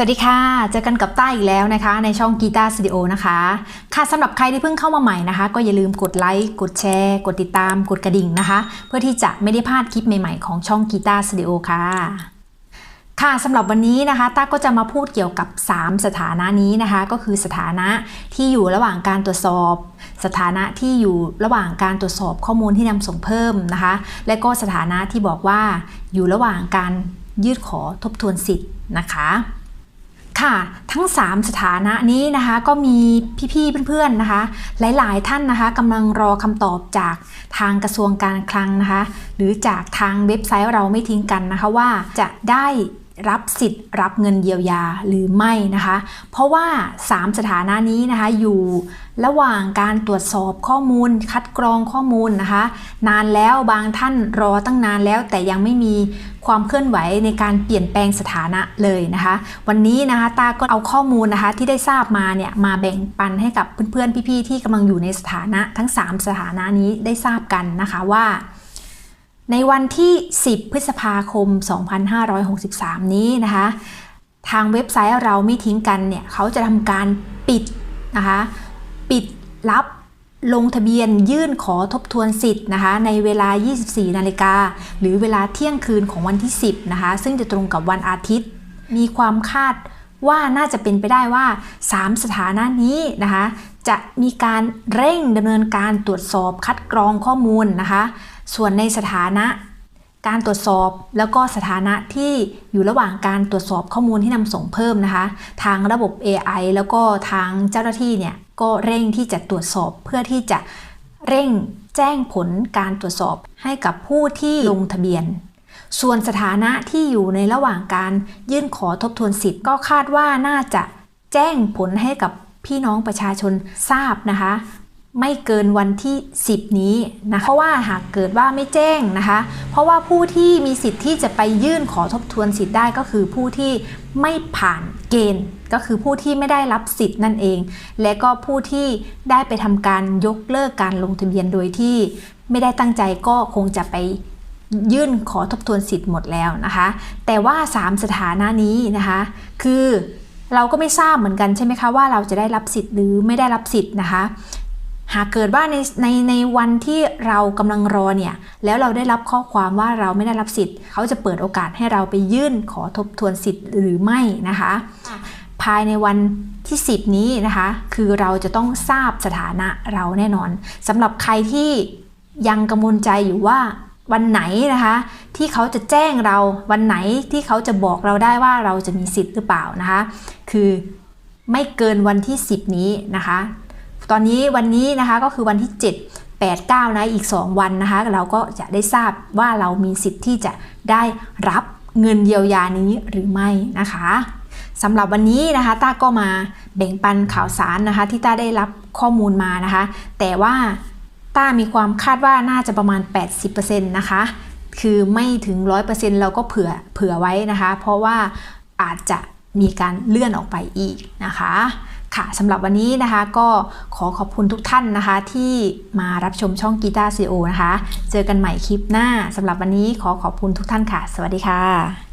สวัสดีค่ะ เจอกันกับต้าอีกแล้วนะคะ ในช่องกีตาร์สตูดิโอนะคะ ค่ะสำหรับใครที่เพิ่งเข้ามาใหม่นะคะ ก็อย่าลืมกดไลค์กดแชร์ กดติดตาม กดกระดิ่งนะคะ เพื่อที่จะไม่ได้พลาดคลิปใหม่ๆของช่องกีตาร์สตูดิโอค่ะค่ะสำหรับวันนี้นะคะต้าก็จะมาพูดเกี่ยวกับ 3 สถานะนี้นะคะ ก็คือสถานะที่อยู่ระหว่างการตรวจสอบ สถานะที่อยู่ระหว่างการตรวจสอบข้อมูลที่นำส่งเพิ่มนะคะ และก็สถานะที่บอกว่าอยู่ระหว่างการยื่นขอทบทวนสิทธิ์นะคะ ค่ะ ทั้ง 3 สถานะนี้นะคะ ก็มีพี่ๆเพื่อนๆนะคะ หลายๆท่านนะคะกำลังรอคำตอบจากทางกระทรวงการคลังนะคะ หรือจากทางเว็บไซต์เราไม่ทิ้งกันนะคะว่าจะได้ รับสิทธิ์รับเงินเยียวยาหรือไม่นะคะ เพราะว่า 3 สถานะนี้นะคะอยู่ระหว่างการตรวจสอบข้อมูล คัดกรองข้อมูลนะคะ นานแล้วบางท่านรอตั้งนานแล้ว แต่ยังไม่มีความเคลื่อนไหวในการเปลี่ยนแปลงสถานะเลยนะคะ วันนี้นะคะตาก็เอาข้อมูลนะคะที่ได้ทราบมาเนี่ยมาแบ่งปันให้กับเพื่อนๆพี่ๆที่กำลังอยู่ในสถานะทั้ง 3 สถานะนี้ได้ทราบกันนะคะว่า ในวันที่ 10 พฤษภาคม 2563 นี้นะคะ ทางเว็บไซต์เราไม่ทิ้งกันเนี่ยเขาจะทำการปิดนะคะ ปิดรับลงทะเบียนยื่นขอทบทวนสิทธิ์นะคะ ในเวลา 24 นาฬิกา หรือเวลาเที่ยงคืนของวันที่ 10 นะคะ ซึ่งจะตรงกับวันอาทิตย์ มีความคาด ว่าน่าจะเป็นไปได้ว่า 3 สถานะนี้นะคะจะมีการเร่งดำเนินการตรวจสอบคัดกรองข้อมูลนะคะ ส่วนในสถานะการตรวจสอบแล้วก็สถานะที่อยู่ระหว่างการตรวจสอบข้อมูลที่นำส่งเพิ่มนะคะ ทางระบบ AI แล้วก็ทางเจ้าหน้าที่เนี่ยก็เร่งที่จะตรวจสอบเพื่อที่จะเร่งแจ้งผลการตรวจสอบให้กับผู้ที่ลงทะเบียน ส่วนสถานะที่อยู่ในระหว่างการยื่นขอทบทวนสิทธิ์ก็คาดว่าน่าจะแจ้งผลให้กับพี่น้องประชาชนทราบนะคะ ไม่เกินวันที่ 10 นี้นะเพราะว่าหากเกิดว่าไม่แจ้งนะคะ เพราะว่าผู้ที่มีสิทธิ์ที่จะไปยื่นขอทบทวนสิทธิ์ได้ก็คือผู้ที่ไม่ผ่านเกณฑ์ ก็คือผู้ที่ไม่ได้รับสิทธิ์นั่นเอง และก็ผู้ที่ได้ไปทำการยกเลิกการลงทะเบียนโดยที่ไม่ได้ตั้งใจก็คงจะไป ยื่นขอทบทวนสิทธิ์หมดแล้วนะคะ แต่ว่า 3 สถานะนี้นะคะ คือเราก็ไม่ทราบเหมือนกันใช่ไหมคะว่าเราจะได้รับสิทธิ์หรือไม่ได้รับสิทธิ์นะคะ หากเกิดว่าในในในวันที่เรากำลังรอเนี่ยแล้วเราได้รับข้อความว่าเราไม่ได้รับสิทธิ์ เขาจะเปิดโอกาสให้เราไปยื่นขอทบทวนสิทธิ์หรือไม่นะคะ ภายในวันที่ 10 นี้นะคะ คือเราจะต้องทราบสถานะเราแน่นอนสำหรับใครที่ยังกังวลใจอยู่ว่า วันไหนนะคะ ที่เขาจะแจ้งเราวันไหนที่เขาจะบอกเราได้ว่าเราจะมีสิทธิ์หรือเปล่านะคะ คือไม่เกินวันที่ 10 นี้นะคะ ตอนนี้วันนี้นะคะก็คือวันที่ 7 8 9นะอีก 2 วันนะคะ เราก็จะได้ทราบว่าเรามีสิทธิ์ที่จะได้รับเงินเยียวยานี้หรือไม่นะคะสำหรับวันนี้นะคะต้าก็มาแบ่งปันข่าวสารนะคะ ที่ต้าได้รับข้อมูลมานะคะ แต่ว่า ต้ามีความคาดว่าน่าจะประมาณ 80%นะคะ คือไม่ถึง 100%เราก็เผื่อเผื่อไว้นะคะ เพราะว่าอาจจะมีการเลื่อนออกไปอีกนะคะ ค่ะสำหรับวันนี้นะคะก็ขอขอบคุณทุกท่านนะคะ ที่มารับชมช่องกีตาร์ซีโอนะคะ เจอกันใหม่คลิปหน้าสำหรับวันนี้ขอขอบคุณทุกท่านค่ะ สวัสดีค่ะ